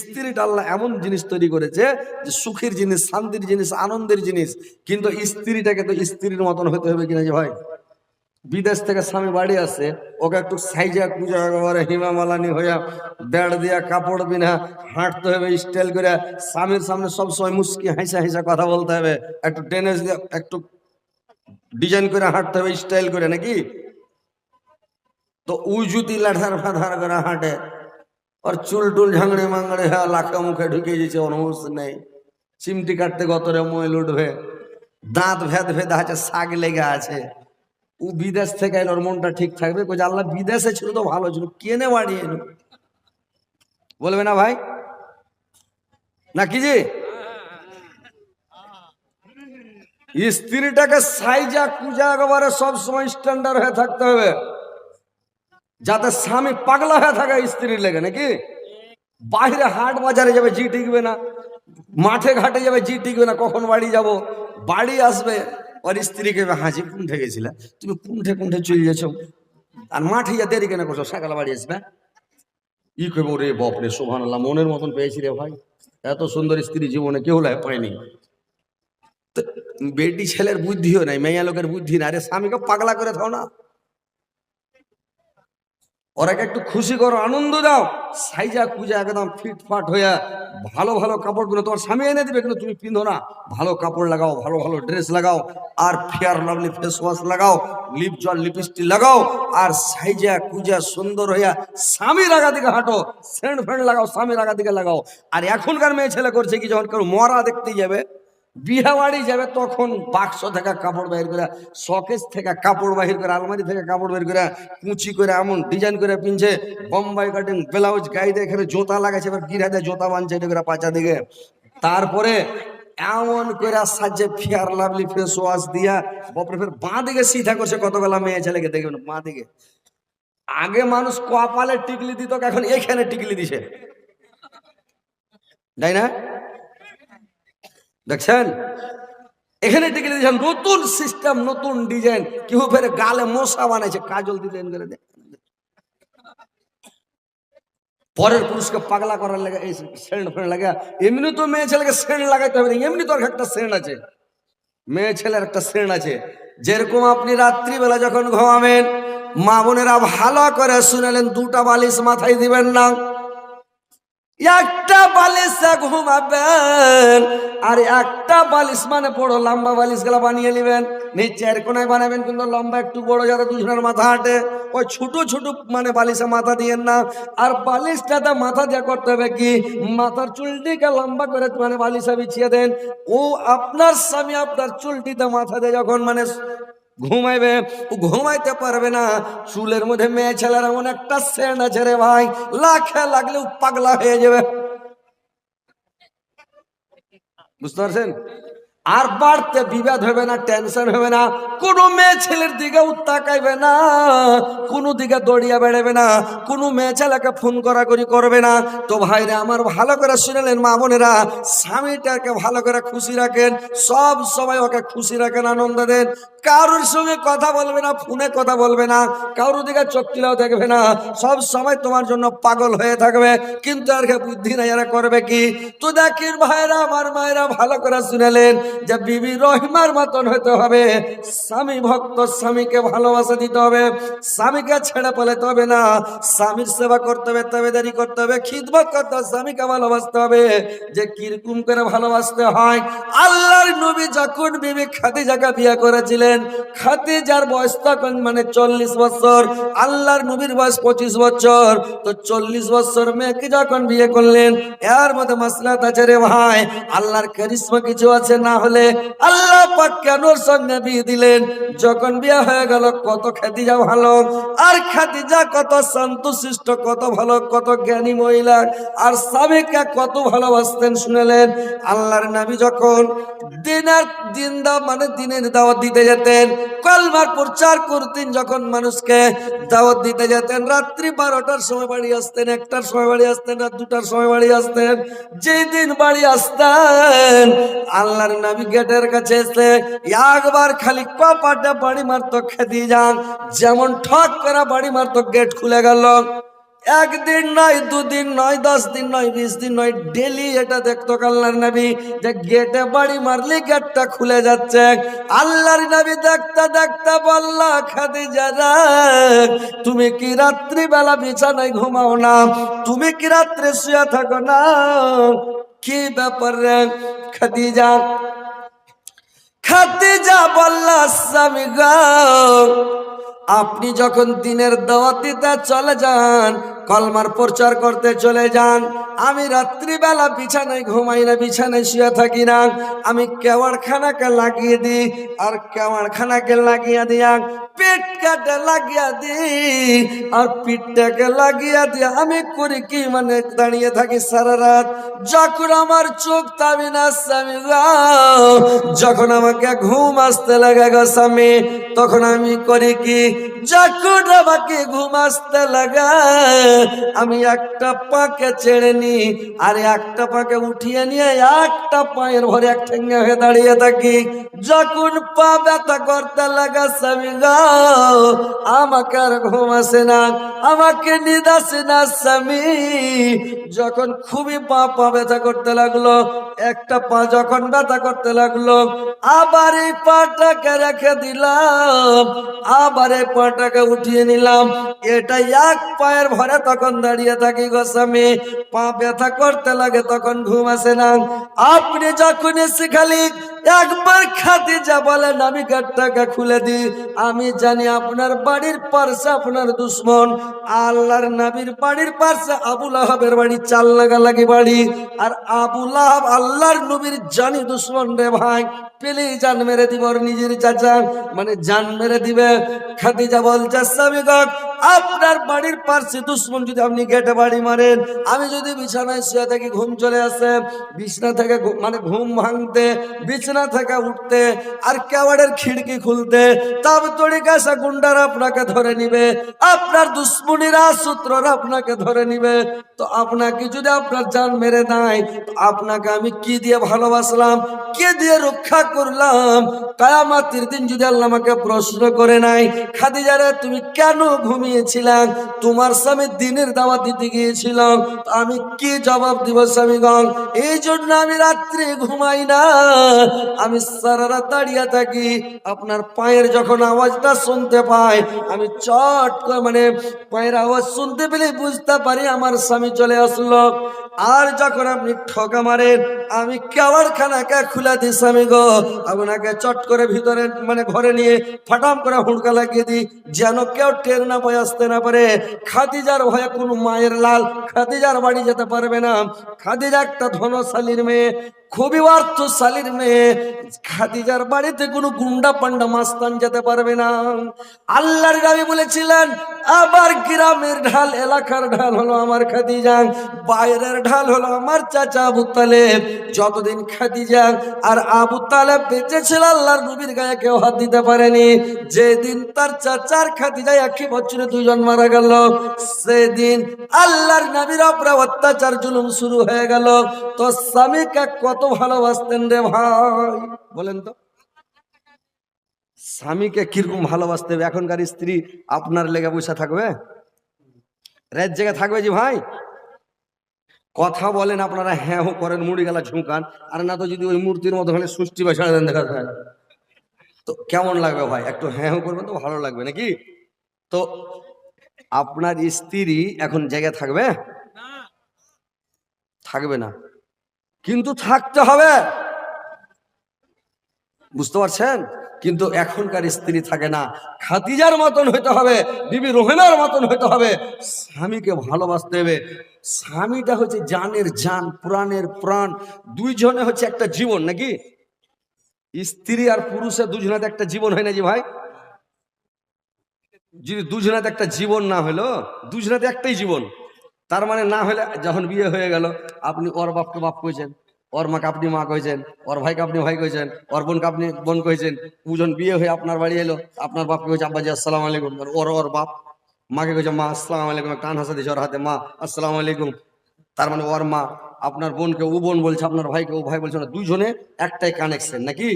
স্ত্রীটা আল্লাহ এমন জিনিস তৈরি করেছে যে সুখের জিনিস, শান্তির জিনিস, আনন্দের জিনিস, কিন্তু স্ত্রীটাকে তো স্ত্রীর মতন হতে হবে কিনা যে ভাই? বিদেশ থেকে স্বামী বাড়ি আসে, ওকে একটু সাইজা কুজা একেবারে হিমামালানি হইয়া বেড় দিয়া কাপড় বিনা হাঁটতে হবে, স্টাইল করে স্বামীর সামনে সবসময় মুস্কি হাসা হাসা কথা বলতে হবে, একটু দিয়ে একটু ডিজাইন করে হাঁটতে হবে, স্টাইল করে নাকি? তো উজুতি লাঠার ফাধার করে হাঁটে আর চুল টুল ঝাংড়ে মাংড়ে হ্যাঁ লাখা মুখে ঢুকে গেছে অনুভূষ নেই। চিমটি কাটতে গতরে ময়ল উঠবে? দাঁত ভেদ ভেদ আছে শাক লেগে আছে। ও বিদেশ থেকে এলো, ওর মনটা ঠিক থাকবে। যে আল্লাহ বিদেশে ছিল তো ভালো ছিল, কেনে বাড়ি এলো? বলবে না ভাই? না কি জি স্ত্রীটাকে সাইজা কুজা একেবারে সবসময় স্ট্যান্ডার্ড হয়ে থাকতে হবে। যাতে স্বামী পাগলা হয়ে থাকে স্ত্রীর লেগে, নাকি? বাইরে হাট বাজারে যাবে, জি টিকবে না। মাঠে ঘাটে যাবে, জি টিকবে না। কখন বাড়ি যাব? বাড়ি আসবে, ওর স্ত্রীকে হাজি কুণ্ঠে গেছিলে। তুমি কুণ্ঠে কুণ্ঠে চলে যাচ্ছ আর মাঠে যা দেরি কেন করছ? সকালে বাড়ি আসবে ই কইব রে বাপরে সোভান আল্লাহ মনের মতন পেয়েছি রে ভাই। এত সুন্দর স্ত্রী জীবনে কেউ লাই পায়নি। বেটি ছেলের বুদ্ধিও নাই, মেয়া লোকের বুদ্ধি না আরে স্বামীকে পাগলা করে থাও না। ওরাকে একটু খুশি করো, আনন্দ দাও। সাইজা কুজা একদম ফিটফাট হইয়া ভালো ভালো কাপড়গুলো তোমার স্বামী এনে দেবে, কিন্তু তুমি পিন্ধো না। ভালো কাপড় লাগাও, ভালো ভালো ড্রেস লাগাও, আর ফেয়ার লাভলি ফেস ওয়াশ লাগাও লিপ জল লিপস্টিক লাগাও, আর সাইজা কুজা সুন্দর হইয়া স্বামীর আগা দিকে হাঁটো। সেন্ট ফ্রেন্ড লাগাও, স্বামীর আগা দিকে লাগাও। আর এখনকার মেয়ে ছেলে করছে কি, যখন কেউ মরা দেখতে যাবে বিহা বাড়ি যাবে তখন বাক্স থেকে কাপড় বাহির করে শকেজ থেকে কাপড় বাহির করে, আলমারি থেকে কাপড় বের করে, কুচি করে, এমন ডিজাইন করে পিনছে, বোম্বাই কাটিং ব্লাউজ দিয়ে এখানে জোতা লাগাইছে, এবার গিরা দিয়ে জোতা বানছে, এটা করে পাচা দিকে। তারপরে এমন করে সাজে ফিয়ার, লাভলি ফেস ওয়াশ দিয়া, বপরে ফের বাঁ দিকে সিধা করছে, কতগুলা মেয়ে ছেলেকে দেখবেন বাঁ দিকে। আগে মানুষ কপালে টিকলি দিত, এখন এখানে টিকলি দিছে। তাই না? দেখছেন? এখানে টিকে দিয়েছেন নতুন সিস্টেম নতুন ডিজাইন কেউ ফেরে গালে মশা বানাইছে, কাজল ডিজাইন করে পরের পুরুষকে পাগলা করার লাগে এই সেন্ট ফেন্ট লাগে, এমনি তো মেয়ে ছেলেকে সেন্ট লাগাইতে হবে এমনি তোর একটা সেন্ট আছে। মেয়ে ছেলের একটা সেন্ট আছে। যেরকম আপনি রাত্রিবেলা যখন ঘুমাবেন, মা বোনেরা ভালো করে শুনালেন দুটা বালিশ মাথায় দিবেন না। একটা বালিশে ঘুমাবেন, আর একটা বালিশ মানে বড় লম্বা বালিশগুলা বানিয়ে নেবেন। নিচের কোনায় বানাবেন, কিন্তু লম্বা একটু বড় যাতে দুজনের মাথা হাঁটে। ওই ছোট ছোট মানে বালিশে মাথা দিয়েন না। আর বালিশটাতে মাথা দিয়ে করতে হবে কি? মাথার চুলটিকে লম্বা করে মানে বালিশে বিছিয়ে দেন। ও আপনার স্বামী আপনার চুলটিতে মাথা দিয়ে যখন মানে ঘুমাইবে? ঘুমাইতে পারবে না। চুলের মধ্যে মেয়ে ছেলের এমন একটা সেন আছে রে ভাই। লাখে লাগলে পাগলা হয়ে যাবে। বুঝতে পারছেন? আর বাড়তে বিবাদ হবে না টেনশন হবে না। কোনো মেয়ে ছেলের দিকে উত্তাকাইবে না, কোনো দিকে দড়িয়া বেড়াবে না, কোনো মেয়ে ছেলেকে ফোন করা করি করবে না। তো ভাইরা আমার ভালো করে শুনেলেন মা বোনেরা, স্বামীটাকে ভালো করে খুশি রাখেন, সব সময় ওকে খুশি রাখেন, আনন্দ দেন। কারোর সঙ্গে কথা বলবে না, ফোনে কথা বলবে না, কারোর দিকে চোখটিলাও দেখবে না। সব সময় তোমার জন্য পাগল হয়ে থাকবে, কিন্তু আর বুদ্ধি নাই এরা করবে কি? তো দেখির ভাইরা, আমার মায়েরা ভালো করে শুনেলেন যে বিবি রহিমার মতন হতে হবে। স্বামী ভক্ত স্বামীকে ভালোবাসা দিতে হবে। স্বামীকে ছেড়ে পালাতে হবে না। স্বামীর সেবা করতে হবে, তবেদারি করতে হবে, খিদমত করতে হবে, স্বামীকে ভালোবাসতে হবে। যে কীরকম করে ভালোবাসতে হয়। আল্লাহর নবী যখন বিবি খাদিজাকে বিয়ে করেছিলেন, খাদিজার বয়স তখন মানে চল্লিশ বছর। আল্লাহর নবীর বয়স পঁচিশ বছর। তো চল্লিশ বছর মেয়েকে যখন বিয়ে করলেন, এর মধ্যে মাসলাত আছে রে ভাই। আল্লাহর কারিশমা কিছু আছে না হলে আল্লাহ পাক কেন সঙ্গে বিয়ে দিলেন? যখন বিয়ে হয়ে গেল, কত খাদিজা ভালো, আর খাদিজা কত শান্তশিষ্ট কত ভালো, কত জ্ঞানী মহিলা, আর স্বামীকে কত ভালোবাসতেন শুনেলেন। আল্লাহর নবী যখন দিনের দিন দা মানে দিনের দাওয়াত দিতে যেতেন, কলমার প্রচার করতেন যখন মানুষকে, দাওয়াত দিতে যেতেন, রাত্রি বারোটার সময় বাড়ি আসতেন, একটার সময় বাড়ি আসতেন রাত দুটার সময় বাড়ি আসতেন। যেই দিন বাড়ি আসতেন, আল্লাহর নবী গেটের কাছে এসে একবার খালি কপাটে বাড়ি মারতো খেতে যান। যেমন ঠক করে বাড়ি মারতো গেট খুলে গেল। একদিন নয় দুদিন নয় দশ দিন নয় বিশ দিন নয় ডেলি এটা দেখতো আল্লাহর নবী যে গেটে বাড়ি মারলে গেটটা খুলে যাচ্ছে। আল্লাহর নবী দেখতে দেখতে বললা খাদিজা রে, তুমি কি রাত্রি বেলা বিছানায় ঘুমাও না? তুমি কি রাত্রে শুয়ে থাকো না? কি ব্যাপার রে খাদিজা? খাদিজা বল্লা স্বামী গো আপনি যখন দিনের দাওয়াত দিতে চলে যান কলমার প্রচার করতে চলে যান। আমি রাত্রিবেলা বিছানায় ঘুমাই না, বিছানায় শুয়ে থাকি না। আমি কেওয়ার খানাকে লাগিয়ে দিই আর কেওয়ার খানাকে লাগিয়ে দিয়া পেট কাটে লাগিয়ে দিই আর পিঠটাকে লাগিয়ে দিয়ে আমি করি কি মানে দাঁড়িয়ে থাকি সারা রাত। যখন আমার চোখ তাবি না স্বামী যখন আমাকে ঘুম আসতে লাগে গো স্বামী, তখন আমি করি কি? যখন আমাকে ঘুম আসতে লাগা আমি একটা পাকে ছেড়ে নি, আর একটা পাকে উঠিয়ে নিয়ে একটা পায়ের ভরে এক ঠেঙ্গে হয়ে দাঁড়িয়ে থাকি। যখন পা ব্যথা করতে লাগা স্বামী আমাকে আর ঘুম আসে না, আমাকে নিদ আসে না স্বামী। যখন খুবই পা পা ব্যথা করতে লাগল, একটা পা যখন ব্যথা করতে লাগল, আবার এই পাটাকে রেখে দিলাম, আবার এই পাটাকে উঠিয়ে নিলাম। এটা এক পায়ের ভরে তখন দাঁড়িয়ে থাকি গোস্বামী পা ব্যথা করতে লাগে, তখন ঘুম আসে না। আপনি যখন এসে খালি একবার খাতে যা বলেন, আমি গাড়টাকে খুলে দি আমি জানি আপনার বাড়ির পার্শ্বে আপনার দুশ্মন। আল্লাহর নবীর বাড়ির পার্শ্বে আবুল আহাবের বাড়ি, চাল লাগালাগি বাড়ি। আর আবুল আহাব আল্লাহর নবীর জানি দুশ্মন রে ভাই। পেলেই জান মেরে দিব নিজের চাচা। মানে জান মেরে দিবে। খাদিজা বলছে স্বামীগণ আপনার বাড়ির পার্শ্বে দুশ্মন যদি আপনি গেটে বাড়ি মারেন, আমি যদি বিছানায় শুয়ে থাকি, ঘুম চলে আসে। বিছনা থেকে মানে ঘুম ভাঙতে বিছনা থেকে উঠতে আর কেওয়াড়ের খিড়কি খুলতে, তবে তড়িকাশা গুন্ডারা আপনাকে ধরে নিবে, আপনার দুশ্মনীরা সূত্ররা আপনাকে ধরে নিবে। তো আপনাকে যদি আপনার জান মেরে দেয়, তো আপনাকে আমি কি দিয়ে ভালোবাসলাম, কে দিয়ে রক্ষা করলাম? কায়ামাতির দিন যদি আল্লাহ আমাকে প্রশ্ন করে নাই খাদিজারে তুমি কেন ঘুমিয়েছিলাম? তোমার স্বামী দিনের দাওয়াত দিতে গিয়েছিলাম আমি কি জবাব দিব স্বামীগণ? এই জন্য আমি রাত্রে ঘুমাই না। আমি সারা রাত দাঁড়িয়ে থাকি। আপনার পায়ের যখন আওয়াজটা শুনতে পাই, আমি চট করে মানে পায়ের আওয়াজ শুনতে পেলে বুঝতে পারি আমার স্বামী চলে আসলো। আর যখন আপনি ঠকা মারেন, আমি কেওয়ার খানাকে খুলে দিই স্বামী গো। আপনাকে চট করে ভিতরে মানে ঘরে নিয়ে ফাটাম করে হুড়কা লাগিয়ে দিই, যেন কেউ টের না পায়, আসতে না পারে। খাদিজার ভয়ে কোনো মায়ের লাল খাদিজার বাড়ি যেতে পারবে না। খাদিজা একটা ধনশালীর মেয়ে। খুবই অর্থশালীর মেয়ে। খাদিজার বাড়িতে কোনো গুন্ডা পান্ডা মাস্তান যেতে পারবে না। আল্লাহর গাবি বলেছিলেন, আবার গ্রামের ঢাল, এলাকার ঢাল হলো আমার খাদিজা, বাইরের ঢাল হলো আমার চাচা আবু তালেব। যতদিন খাদিজা আর আবু তালেব বেঁচে ছিল, আল্লাহর নবীর গায়ে কেউ হাত দিতে পারেনি। যেদিন তার চাচার খাদিজা একই বছরে দুজন মারা গেল, সেদিন আল্লাহর নবীর অপরা অত্যাচার জুলুম শুরু হয়ে গেল। তো স্বামীকে কত ভালোবাসতেন রে ভাই। বলেন তো। স্বামীকে কীরকম ভালোবাসতে হবে? এখনকার স্ত্রী আপনার লেগে বসে থাকবে? রাত জায়গায় থাকবে জি ভাই? কথা বলেন আপনারা হ্যাঁ হো করেন মুড়ি গেলা ঝুঁকান আর না তো যদি ওই মূর্তির মতো হলে সুষ্টি বা দেন দেখা যায়। তো কেমন লাগবে ভাই? একটু হ্যাঁ হো করবেন তো ভালো লাগবে নাকি? তো আপনার স্ত্রী এখন জায়গায় থাকবে? থাকবে না। কিন্তু থাকতে হবে। বুঝতে পারছেন? কিন্তু এখনকার স্ত্রী থাকে না। খাতিজার মতন হইতে হবে, বিবি রোহেনার মতন হইতে হবে। স্বামীকে ভালোবাসতে হবে। স্বামীটা হচ্ছে জানের জান, প্রাণের প্রাণ। দুইজনে হচ্ছে একটা জীবন, নাকি? স্ত্রী আর পুরুষের দুজনাতে একটা জীবন হয় না জি ভাই? যদি দুজনাতে একটা জীবন না হলো, দুজনাতে একটাই জীবন। তার মানে না হলে যখন বিয়ে হয়ে গেল, আপনি ওর বাপকে বাপ কইছেন, ওর মাকে আপনি মা কইছেন, ওর ভাইকে আপনি ভাই কইছেন, ওর বোনকে আপনি বোন কইছেন, দুজন বিয়ে হয়ে আপনার বাড়ি এলো, আপনার বাপকে কইছে, আব্বাজি, আসসালাম আলাইকুম। ওর ওর বাপ, মাকে কইছে, মা, আসসালাম আলাইকুম। কান হাসা দিয়েছে ওর হাতে, মা, আসসালাম আলাইকুম। তার মানে ওর মা, আপনার বোনকে ও বোন বলছে, আপনার ভাইকে ও ভাই বলছে না দুজনে একটাই কানেকশন নাকি?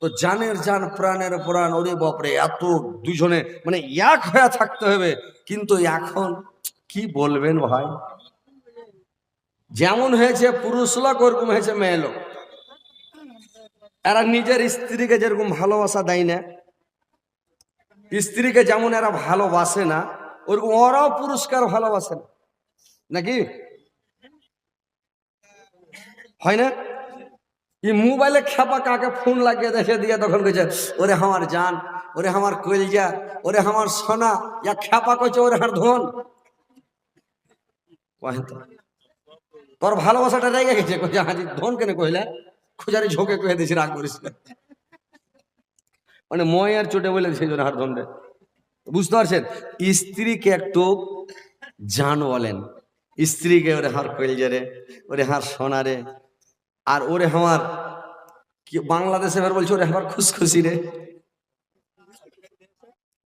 তো জানের জান, প্রাণের প্রাণ, ওরে বাপরে, এত দুজনে মানে এক হয়ে থাকতে হবে। কিন্তু এখন কি বলবেন ভাই? যেমন হয়েছে পুরুষ লোক, ওরকম হয়েছে মেয়ে লোক। এরা নিজের স্ত্রীকে যেরকম ভালোবাসা দেয় না, স্ত্রীকে যেমন এরা ভালোবাসে না, ওরকম ওরাও পুরস্কার ভালোবাসে না। নাকি? হয় না? এই মোবাইলে খেপা কাকে ফোন লাগিয়ে দেখে দিয়ে তখন কইছে, ওরে আমার জান, ওরে আমার কলজা, ওরে আমার সোনা, ইয়া খেপা কইছে, ওরে আমার ধন। তোর ভালোবাসাটা রেগে গেছে ধন কেন কইলে খুজারি ঝোঁকে কয়ে দিয়েছি, রাগ করিস মানে মই আর চোটে বলে সেই জন্য হার ধন রে। বুঝতে পারছেন? স্ত্রীকে একটু জান বলেন। স্ত্রীকে ওরে হার কইলজে রে, ওরে হার সোনা রে। আর ওরে আমার কি বাংলাদেশে এবার বলছে, ওরে আমার খুশখুশি রে।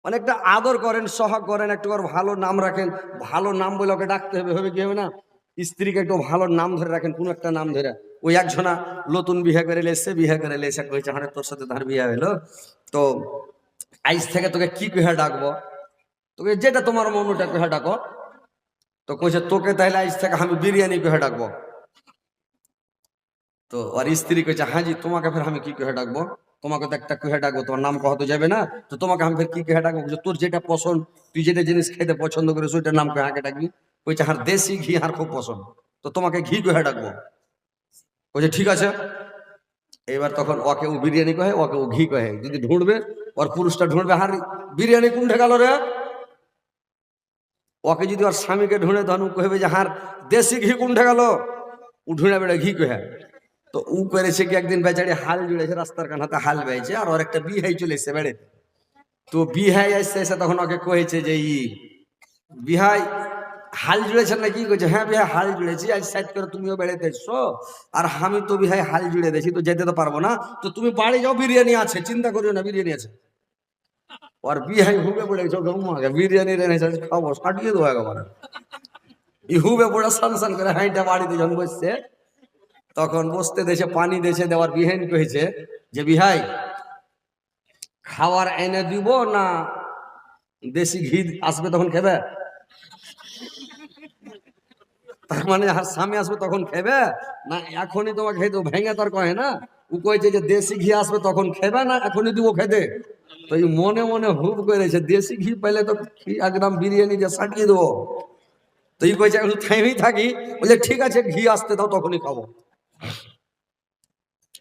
অনেকটা আদর করেন, সহাগ করেন, একটু ভালো নাম রাখেন, ভালো নাম বলে ওকে ডাকতে হবে হবে কি হবে না? স্ত্রীকে একটু ভালো নাম ধরে রাখেন, কোন একটা নাম ধরে। ওই একজনা নতুন বিয়ে করে এসছে বিয়ে করে এসে কইছে তোর সাথে তার বিয়ে হলো। তো আইস থেকে তোকে কি কহে ডাকবো? তোকে যেটা তোমার মন ওটা কহে ডাকো। তো কইছে, তোকে তাহলে আইস থেকে আমি বিরিয়ানি কহে ডাকবো? তো আর স্ত্রী কইছে হ্যাঁ জি তোমাকে ফের আমি কি কহে ডাকবো? তোমাকে তো একটা কহে ডাকবো তোমার নাম কহতো যাবে না। তো তোমাকে আমি কি কহে ডাকবো? বলছে, তোর যেটা পছন্দ তুই যেটা জিনিস খেতে পছন্দ করিস ওইটার নাম কহে আগে ডাকবি। কইছে হার দেশি ঘি আর খুব পছন্দ। তো তোমাকে ঘি কহে ডাকবো? বলছে ঠিক আছে। এবার তখন ওকে ও বিরিয়ানি কহে ওকে ও ঘি কহে। যদি ঢুঁড়বে ওর পুরুষটা ঢুঁড়বে হার বিরিয়ানি কোন গেল রে? ওকে যদি ওর স্বামীকে ঢুঁড়ে তখন কহবে যে হার দেশি ঘি কোন গেল? ও বেড়ে ঘি কহে। তো উ করেছে কি একদিন বেচারি হাল জুড়েছে, রাস্তার কানাতে হাল বেয়েছে আর ওর একটা বিহাই চলে এসছে বেড়ে। তো বিহাই আসছে এসে তখন ওকে কয়েছে যে ই, বিহাই হাল জুড়েছেন না কি কইছে হ্যাঁ বিহাই হাল জুড়েছি, আজ সাইড করে তুমিও বেড়াতে এসছো আর আমি তো বিহাই হাল জুড়ে দিয়েছি তো যেতে তো পারব না। তো তুমি বাড়ি যাও, বিরিয়ানি আছে, চিন্তা করিও না, বিরিয়ানি আছে। আর বিহাই হুবে পড়ে গেছে গম্মাকে বিরিয়ানি রেনেছে খাব সাটিয়ে দেবো একেবারে। ই হুবে পড়ে সান সান করে হাইটা বাড়িতে যখন বসছে তখন বসতে দেশে, পানি দেশে দেওয়ার বিহাইন কয়েছে যে, বিহাই খাবার এনে দিব না দেশি ঘি আসবে তখন খেবে? তার মানে আর স্বামী আসবে তখন খেবে? না, এখনই তোমাকে খেতে ভেঙে তার কহে না? ও কয়েছে যে, দেশি ঘি আসবে তখন খেবে না, এখনই দিব খেতে। তো এই মনে মনে হুব করেছে দেশি ঘি পেলে তো একদম বিরিয়ানি দিয়ে সাটিয়ে দেবো। তো এই কয়েছে থাকি। বলে, ঠিক আছে, ঘি আসতে দাও, তখনই খাব।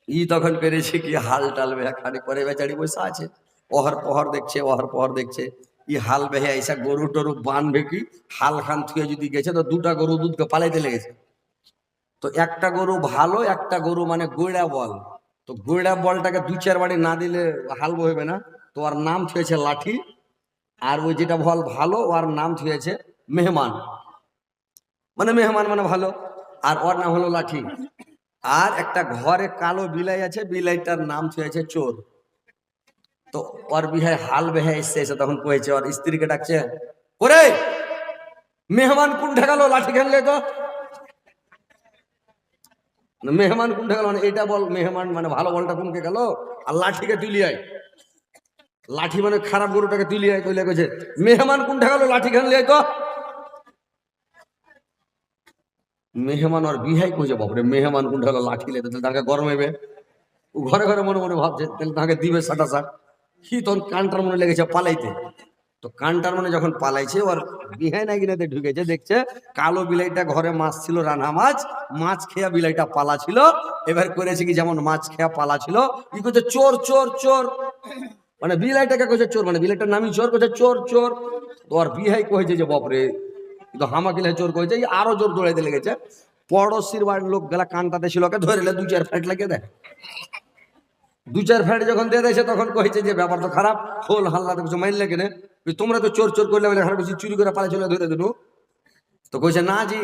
ই তখন পেরেছে কি হাল টাল বেহা খানি পরে বেচারি বসে আছে। ওহর পহর দেখছে ওহর পহর দেখছে। ই হাল বেহে আইসা গরু টরু বানবে কি? হাল খান থুয়ে যদি গেছে তো দুটা গরু দুধকে পালাইতে লেগেছে। তো একটা গরু ভালো, একটা গরু মানে গোড়া বল। তো গোড়া বলটাকে দু চার বাড়ি না দিলে হাল বইবে না। তো ওর নাম থুয়েছে লাঠি। আর ওই যেটা বল ভালো, ওর নাম থুয়েছে মেহমান। মানে মেহমান মানে ভালো। আর ওর নাম হলো লাঠি। আর একটা ঘরে কালো বিলাই আছে, বিলাইটার নাম থুয়েছে চোর। তো ওর বিহায় হাল বেহে এসছে, এসে তখন কয়েছে ওর স্ত্রীকে ডাকছে, ওরে, মেহমান কোন ঠেকালো লাঠি খেললে তো? মেহমান কোন ঠেকালো মানে এটা বল, মেহমান মানে ভালো বলটা কোনকে গেল? আর লাঠিকে তুলি আয়। লাঠি মানে খারাপ গরুটাকে তুলি আয়, কইলে কইছে, মেহমান কোন ঠেকালো লাঠি খেললে তো? মেহমান আর বিহাই কইছে বাপরে, মেহমান কোন ঠেকালো লাঠি লেতে তাহলে তাকে গরম হইবে? ও ঘরে ঘরে মনে মনে ভাবছে, তাহলে তাকে দিবে সাটা সাট কি তখন কানটার মনে লেগেছে পালাইতে। তো কানটার মনে যখন পালাইছে ওর বিহাই না গিনাতে ঢুকেছে, দেখছে কালো বিলাইটা ঘরে মাছ ছিল, রান্না মাছ মাছ খেয়া বিলাইটা পালা ছিল। এবার করেছে কি যেমন মাছ খেয়া পালা ছিল কি করছে চোর চোর চোর। মানে বিলাইটাকে কইছে চোর মানে বিলাইটার নামই চোর, কইছে চোর চোর। তো আর বিহাই কইছে যে, বাপরে হামা চোর কইছে এই আরও জোর দৌড়াইতে লেগেছে। পড়োশির বাড়ির লোক গেলা কানটাতে ছিল ধরে দু চার ফ্যাট লাগিয়ে দেয়। দু চার ফ্যাট যখন দিয়ে দিয়েছে তখন কইছে যে, ব্যাপার তো খারাপ হোল হাল্লাতে কিছু মাইল লাগে না। তোমরা তো চোর চোর করলে, বলে বেশি চুরি করে পালে চলে ধরে দিল তো কইছে, না জি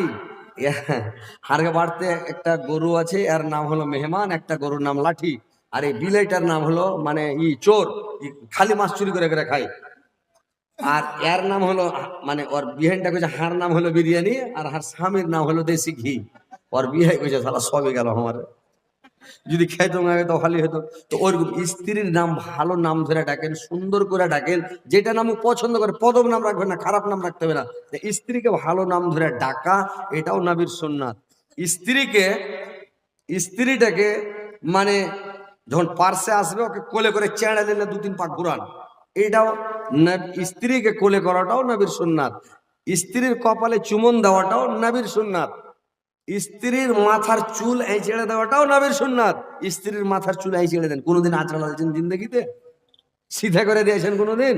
হারকে বাড়তে একটা গরু আছে, এর নাম হলো মেহমান, একটা গরুর নাম লাঠি। আর এই বিলাইটার নাম হলো মানে ই চোর খালি মাছ চুরি করে করে খায়। আর এর নাম হলো মানে ওর বিহাইনটা কইছে, হার নাম হলো বিরিয়ানি আর হার স্বামীর নাম হলো দেশি ঘি। ওর বিহাই কইছে সালা সবই গেল আমার। যদি খেতো না তো ভালোই হতো তো ওরকম স্ত্রীর নাম, ভালো নাম ধরে ডাকেন, সুন্দর করে ডাকেন, যেটা নাম পছন্দ করে, পদব নাম রাখবেন না, খারাপ নাম রাখতে হবে না। স্ত্রীকে ভালো নাম ধরে ডাকা, এটাও নাবির সুন্নাত। স্ত্রীকে, স্ত্রীটাকে মানে যখন পার্সে আসবে, ওকে কোলে করে চেঁড়ে দিলে দু তিন পাক ঘুরান। এটাও স্ত্রীকে কোলে করাটাও নবীর সুন্নাত। স্ত্রীর কপালে চুমন দেওয়াটাও নবীর সুন্নাত। স্ত্রীর মাথার চুল ছেড়ে দেওয়াটাও নবীর সুন্নাত। স্ত্রীর মাথার চুল ছেড়ে দেন। কোনোদিন আচরণ দিয়েছেন জিন্দগিতে? সিধা করে দিয়েছেন কোনোদিন?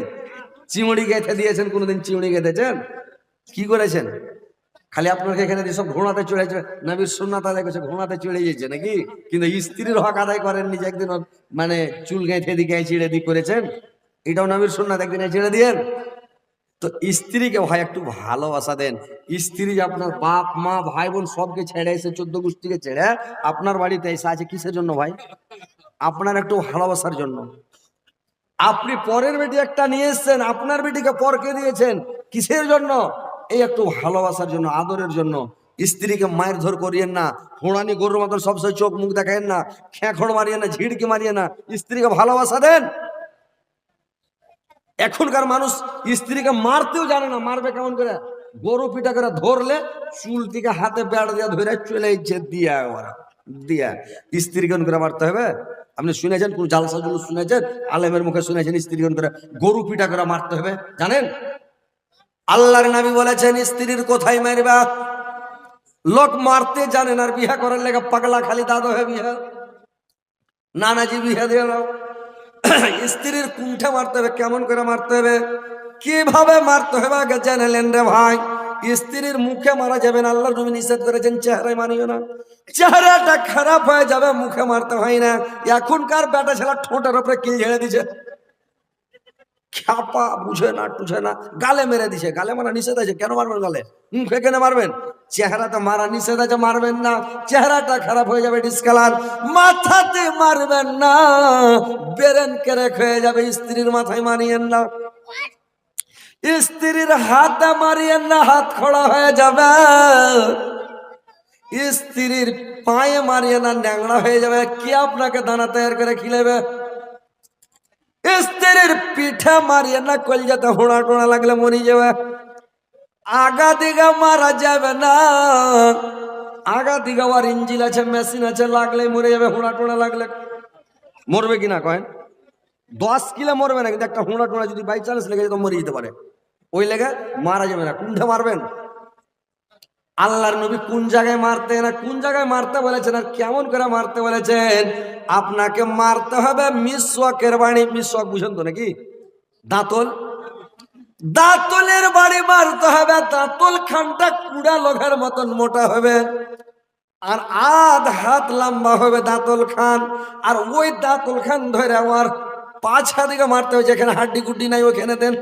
চিমড়ি গেঁথে দিয়েছেন কোনোদিন চিমড়ি গেঁথেছেন? কি করেছেন? খালি আপনাকে এখানে যেসব ঘোড়াতে চড়ে চড়ে নবীর সুন্নাত আদায় করছে, ঘোড়াতে চড়ে গেছে নাকি? কিন্তু স্ত্রীর হক আদায় করেননি যে একদিন মানে চুল গেঁথে দিকে ছিঁড়ে দিয়ে করেছেন? এটাও নবীর সুন্নাত, একদিন ছেড়ে দিয়েন। তো স্ত্রীকে ভাই একটু ভালোবাসা দেন। স্ত্রী আপনার বাপ, মা, ভাই, বোন সবকে ছেড়ে এসে চোদ্দ গোষ্ঠীকে ছেড়ে আপনার বাড়িতে এসে আছে কিসের জন্য ভাই? আপনার একটু ভালোবাসার জন্য। আপনি পরের বেটি একটা নিয়ে এসছেন, আপনার বেটিকে পরকে দিয়েছেন। কিসের জন্য? এই একটু ভালোবাসার জন্য, আদরের জন্য। স্ত্রীকে মায়ের ধর করিয়েন না, হোড়ানি গরুর মতন সবসময় চোখ মুখ দেখায়েন না, খেঁখড় মারিয়ে না, ঝিড়কি মারিয়ে না। স্ত্রীকে ভালোবাসা দেন। এখনকার মানুষ স্ত্রীকে মারতেও জানে না, মারবে কেমন করে? গরু পিটা করে ধরলে চুল থেকে হাতে বেড় দিয়ে ধরে চলে ইচ্ছে দিয়া ওরা, দিয়া। স্ত্রী কেন করে মারতে হবে? আপনি শুনেছেন, কোন জালসা জুলুস শুনেছেন? আলেমের মুখে শুনেছেন স্ত্রী কেন করে? গরু পিটা করে মারতে হবে, জানেন? আল্লাহর নবী বলেছেন, স্ত্রীর কোথায় মারবা? লোক মারতে জানেন আর বিহা করার লেগে পাগলা খালি দাদা হয়ে বিহা নানাজি বিহা দিয়ে স্ত্রীর কুণ্ঠে মারতে হবে, কেমন করে মারতে হবে? কীভাবে মারতে হবে আগে জানালেন রে ভাই। স্ত্রীর মুখে মারা যাবে না আল্লাহ নবী নিষেধ করেছেন, চেহারায় মানিও না। চেহারাটা খারাপ হয়ে যাবে, মুখে মারতে হয় না। এখনকার বেটা ছেলে ঠোঁটের উপরে কিল ঝেড়ে দিছে খ্যাপা, বুঝে না, টুঝে না, গালে মেরে দিছে গালে মারা নিষেধ আছে, কেন মারবেন গালে? মুখে কেন মারবেন? চেহারাতে মারা নিষেধ আছে মারবেন না চেহারাটা খারাপ হয়ে যাবে ডিসকালার মাথাতে মারবেন না বেরেন কেরেক হয়ে যাবে স্ত্রীর মাথায় মারিয়েন না স্ত্রীর হাতে মারিয়েন না হাত খড়া হয়ে যাবে স্ত্রীর পায়ে মারিয়ে না ন্যাংড়া হয়ে যাবে কে আপনাকে দানা তৈরি করে খিলেবে স্ত্রীর পিঠে মারিয়ে না কলজাতে হোড়া টোড়া লাগলে মরি যাবে আগা দিকে মারা যাবে না। আগা দিকে আবার ইঞ্জিল আছে, মেশিন আছে, লাগলে মরে যাবে, হোড়া টোড়া লাগলে। মরবে কিনা কয়েন? দশ কিলো মরবে না, কিন্তু একটা হোঁড়া টোড়া যদি বাই চান্স লেগে যেত মরে যেতে পারে। ওই লেগে মারা যাবে না। কুণ্ঠে মারবেন? আল্লাহর নবী কোন জায়গায় মারতে না কোন জায়গায় মারতে বলেছেন আর কেমন করে মারতে বলেছেন? আপনাকে মারতে হবে মিসওয়াকের বাণী। মিসওয়াক বুঝেন তো নাকি? দাঁতল? দাঁতলের বাড়ি মারতে হবে, দাঁতল খানটা কুড়া লোঘের মতন মোটা হবে। আর আধ হাত লম্বা হবে দাঁতল খান। আর ওই দাঁতল খান ধরে আমার পাছা দিকে মারতে হবে, যেখানে হাড্ডি গুড্ডি নাই ওখানে দেন।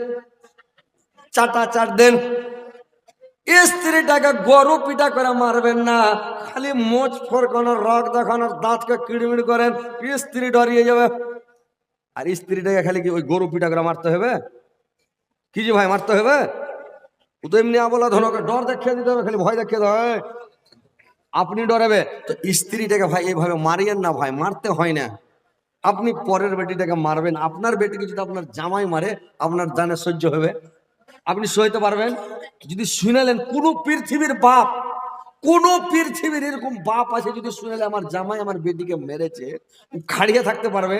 চাটা চাট দেন। স্ত্রীটাকে গরু পিটা করে মারবেন না, খালি মোচ ফরকানোর রক দেখানোর দাঁতকে কিড়মিড় করেন। স্ত্রী ডরিয়ে যাবে। আর স্ত্রীটাকে খালি কি ওই গরু পিটা করে মারতে হবে? কি যে ভাই মারতে হবে? ও তো এমনি আবলা ধনকে ডর দেখিয়ে দিতে হবে, খালি ভয় দেখিয়ে দেবে আপনি ডরাবে। তো স্ত্রীটাকে ভাই এইভাবে মারিয়েন না ভাই, মারতে হয় না। আপনি পরের বেটিটাকে মারবেন, আপনার বেটিকে যদি আপনার জামাই মারে, আপনার জানে সহ্য হবে। আপনি সইতে পারবেন? যদি শুনেলেন, কোন পৃথিবীর বাপ, কোন পৃথিবীর এরকম বাপ আছে, যদি শুনেলে আমার জামাই আমার বেটিকে মেরেছে খাড়িয়ে থাকতে পারবে,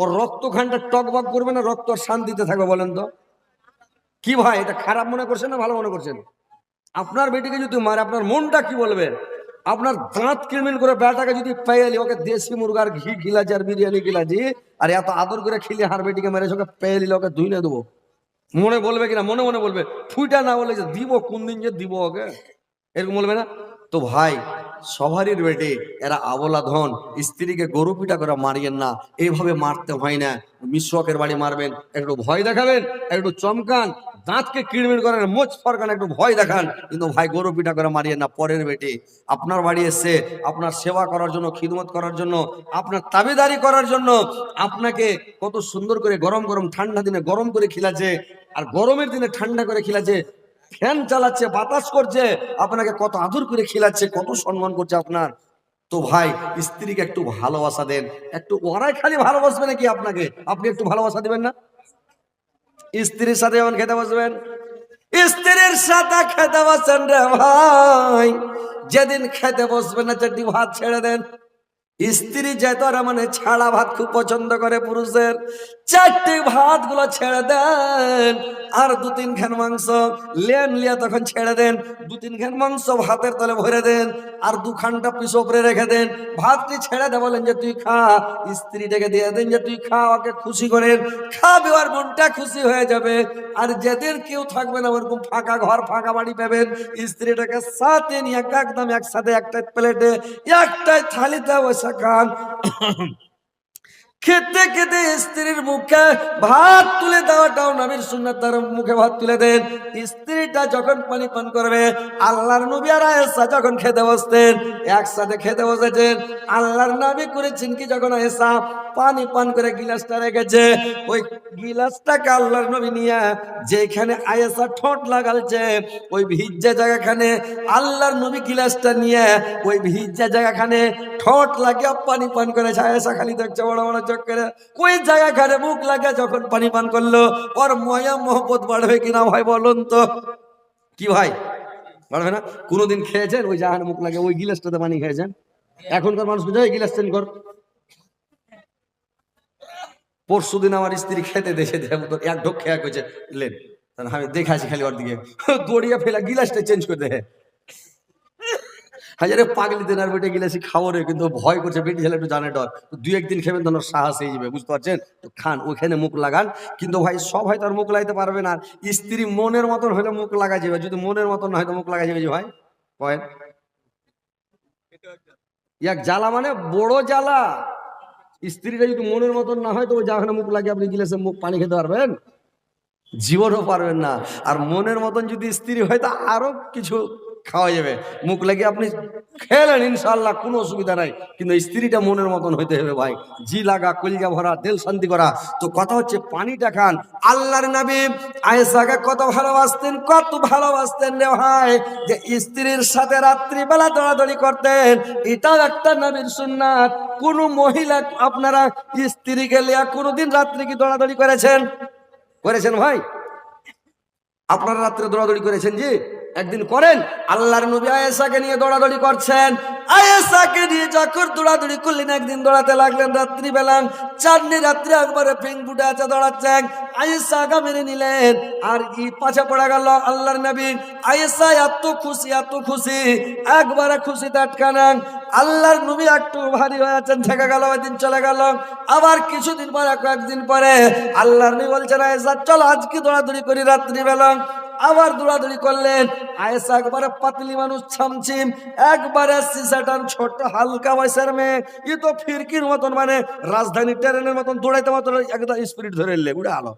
ওর রক্তখানটা টকবক করবে না, রক্ত শান্তিতে থাকবে বলেন তো? কি ভাই, এটা খারাপ মনে করছেন না ভালো মনে করছেন? আপনার বেটিকে যদি মারে, আপনার মনটা কি বলবে? আপনার দাঁত কিরমিল করে বেটাকে যদি পেয়েলি, ওকে দেশি মুরগার ঘি খিলাছি আর বিরিয়ানি খিলাছি আর এত আদর করে খিলে হার বেটিকে মেরেছে, ওকে পেয়েলি, ওকে ধুইনে দেবো। মনে বলবে কিনা? মনে মনে বলবে। ফুইটা না বলে যে দিব, কোন দিন যে দিব ওকে? এরকম বলবে না? তো ভাই, সবারই বেটে, এরা আবলা ধন, স্ত্রীকে গরু পিটা করে মারিয়েন না এইভাবে মারতে হয় না। মিশ্রকের বাড়ি মারবেন, একটু ভয় দেখাবেন, একটু চমকান দাঁতকে কিড়মিড় করেন মোচ ফরকান একটু ভয় দেখান। কিন্তু ভাই, গরু পিঠা করে মারিয়ে না, পরের বেটে। আপনার বাড়ি এসে আপনার সেবা করার জন্য, খিদমত করার জন্য, আপনার তাবেদারি করার জন্য আপনাকে কত সুন্দর করে গরম গরম ঠান্ডা দিনে গরম করে খিলাছে আর গরমের দিনে ঠান্ডা করে খিলাছে ফ্যান চালাচ্ছে, বাতাস করছে, আপনাকে কত আদর করে খিলাচ্ছে, কত সম্মান করছে আপনার। তো ভাই, স্ত্রীকে একটু ভালোবাসা দেন, একটু ওরাই খালি ভালোবাসবে নাকি আপনাকে? আপনি একটু ভালোবাসা দেবেন না? স্ত্রীর সাথে যখন খেতে বসবেন? স্ত্রীর সাথে খেতে বসেন রে ভাই। যেদিন খেতে বসবেন না, চারটি ভাত ছেড়ে দেন। স্ত্রী যেত মানে ছাড়া ভাত খুব পছন্দ করে পুরুষের চারটি ভাতগুলো ছেড়ে দেন। আর দু তিন খান মাংস লেন লিয়া তখন ছেড়ে দেন। দু তিন খান মাংস ভাতের তলে ভরে দেন। আর দু খানটা পিস ওপরে রেখে দেন। ভাতটি ছেড়ে দে বলেন যে, তুই খা। স্ত্রীটাকে দিয়ে দেন যে, তুই খা, ওকে খুশি করেন খাবে আর মনটা খুশি হয়ে যাবে। আর যেদিন কেউ থাকবে না, ওরকম ফাঁকা ঘর, ফাঁকা বাড়ি পাবেন। স্ত্রীটাকে সাথে নিয়ে একদম একসাথে একটা প্লেটে একটাই থালিতে বসে খান। খেতে খেতে স্ত্রীর মুখে ভাত তুলে দেওয়াটাও নবীর সুন্নাত তার মুখে ভাত তুলে দেন। স্ত্রীটা যখন পানি পান করবে, আল্লাহর নবী আর আয়েশা যখন খেতে বসতেন, একসাথে খেতে বসেছেন। আল্লাহর নবী করেছেন কি যখন আয়েশা পানি পান করে গিলাসটা রেখেছে, ওই গিলাসটাকে আল্লাহর নবী নিয়ে যেখানে আয়েশা ঠোঁট লাগালছে, ওই ভিজ্জা জায়গাখানে আল্লাহর নবী গিলাসটা নিয়ে ওই ভিজ্জা জায়গাখানে ঠোঁট লাগিয়ে পানি পান করে আয়েশা খালি দেখছে বড় বড় চোখ করে কই জায়গা জায়গাখানে মুখ লাগে যখন পানি পান করল, ওর ময়া মোহব্বত বাড়বে কিনা ভাই বলুন তো? কি ভাই? বাড়বে না? কোনোদিন খেয়েছেন? ওই জাহান মুখ লাগে ওই গিলাসটাতে পানি খেয়েছেন? এখনকার মানুষ বুঝে গিলাস চেঞ্জ কর। পরশু দিন আমার স্ত্রী খেতে দেখে এক ঢোক খেয়া কইছে, লেন। আমি দেখাছি খালি ওর দিকে। দড়িয়া ফেলা গিলাসটা চেঞ্জ করে দেয়। হাজারে পাগলি দিন আর বেটে গিলাসি খাব রে কিন্তু ভয় করছে, বেটি ছেলে একটু জানে ডর। দুই একদিন খেবেন তখন সাহস হয়ে যাবে, বুঝতে পারছেন? তো খান ওখানে মুখ লাগান। কিন্তু ভাই, সব হয়তো আর মুখ লাগাইতে পারবে না। স্ত্রী মনের মতন হলে মুখ লাগা যাবে, যদি মনের মতন না হয়তো মুখ লাগা যাবে যে ভাই? কয়েন। এক জ্বালা মানে বড় জ্বালা। স্ত্রীটা যদি মনের মতন না হয় তো জাহানে মুখ লাগে আপনি গিলাসে মুখ পানি খেতে পারবেন। জীবনও পারবেন না। আর মনের মতন যদি স্ত্রী হয়, তা আরও কিছু খাওয়া যাবে। মুখ লাগিয়ে আপনি খেলেন ইনশাল্লাহ কোনো অসুবিধা নাই। কিন্তু স্ত্রীটা মনের মতন হইতে হবে ভাই। জি লাগা, কলিজা ভরা, দিল শান্তি করা। তো কথা হচ্ছে, পানিটা খান। আল্লাহর নবী আয়েশাকে কত ভালোবাসতেন কত ভালোবাসতেন রে ভাই, যে স্ত্রীর সাথে রাত্রিবেলা দৌড়াদৌড়ি করতেন। এটাও একটা নবীর সুন্নাত। কোন মহিলা আপনারা স্ত্রীকে লিয়া কোনোদিন রাত্রি কি দৌড়াদৌড়ি করেছেন? করেছেন ভাই? আপনারা রাত্রে দৌড়াদৌড়ি করেছেন জি? একদিন করেন, আল্লাহর নবী আয়েশাকে নিয়ে দৌড়াদৌড়ি করছেন। আয়েশাকে নিয়ে যখন দৌড়াদৌড়ি করলেন, একদিন দৌড়াতে লাগলেন রাত্রি বেলা চাঁদনি রাত্রি একবারে পিং ফুটে আছে দৌড়াচ্ছেন। আয়েশা আগা মেরে নিলেন, আর ই পাছে পড়া গেল আল্লাহর নবী। আয়েশা এত খুশি এত খুশি, একবারে খুশি আটকানাং আল্লাহর নবী একটু ভারী হয়ে আছেন, থেকে গেল ওই দিন চলে গেল। আবার কিছুদিন পরে, কয়েকদিন পরে আল্লাহর নবী বলছেন, আয়েশা, চল আজকে দৌড়াদৌড়ি করি রাত্রি বেলা আবার দৌড়াদৌড়ি করলেন। আয়েসা একবারে পাতলি মানুষ ছামছিম, একবারে সিসাটান ছোট হালকা বয়সের মেয়ে। ই তো ফিরকির মতন মানে রাজধানী ট্রেনের মতন দৌড়াইতে মতন একদম স্পিরিট ধরে এলে উড়ে আলো।